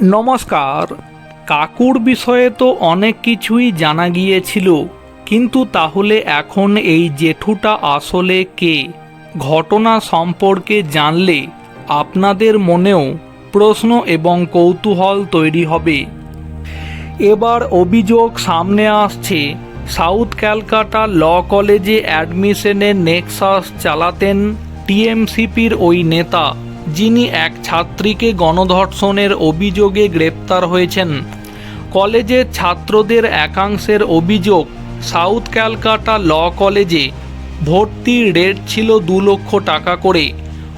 নমস্কার। কাকুর বিষয়ে তো অনেক কিছুই জানা গিয়েছিল, কিন্তু তাহলে এখন এই জেঠুটা আসলে কে? ঘটনা সম্পর্কে জানলে আপনাদের মনেও প্রশ্ন এবং কৌতূহল তৈরি হবে। এবার অভিযোগ সামনে আসছে, সাউথ ক্যালকাটা ল কলেজে অ্যাডমিশনের নেক্সাস চালাতেন টিএমসিপির ওই নেতা। যিনি এক ছাত্রীকে গণধর্ষণের অভিযোগে গ্রেপ্তার হয়েছেন। কলেজের ছাত্রদের একাংশের অভিযোগ, সাউথ ক্যালকাটা ল কলেজে ভর্তির রেট ছিল দু লক্ষ টাকা করে।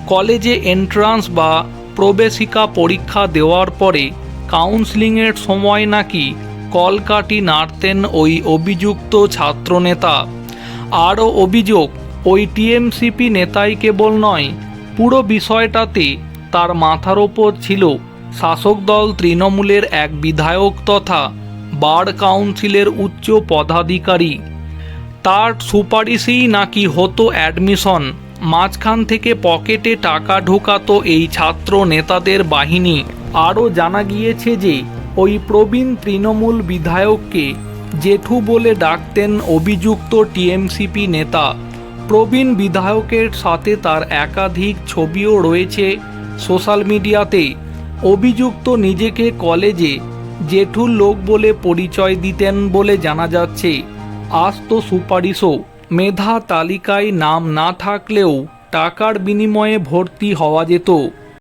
কলেজে এন্ট্রান্স বা প্রবেশিকা পরীক্ষা দেওয়ার পরে কাউন্সিলিংয়ের সময় নাকি কলকাটি নাড়তেন ওই অভিযুক্ত ছাত্রনেতা। আরও অভিযোগ, ওই টিএমসিপি নেতাই কেবল নয় পুরো বিষয়টাতে তার মাথার ওপর ছিল শাসক দল তৃণমূলের এক বিধায়ক তথা বার কাউন্সিলের উচ্চ পদাধিকারী। তার সুপারিশেই নাকি হতো অ্যাডমিশন, মাঝখান থেকে পকেটে টাকা ঢোকাতো এই ছাত্র নেতাদের বাহিনী। আরও জানা গিয়েছে যে, ওই প্রবীণ তৃণমূল বিধায়ককে জেঠু বলে ডাকতেন অভিযুক্ত টিএমসিপি নেতা। প্রবীণ বিধায়কের সাথে তার একাধিক ছবিও রয়েছে সোশ্যাল মিডিয়াতে। অভিযুক্ত নিজেকে কলেজে জেঠুর লোক বলে পরিচয় দিতেন বলে জানা যাচ্ছে। আস্ত সুপারিশও। মেধা তালিকায় নাম না থাকলেও টাকার বিনিময়ে ভর্তি হওয়া যেত।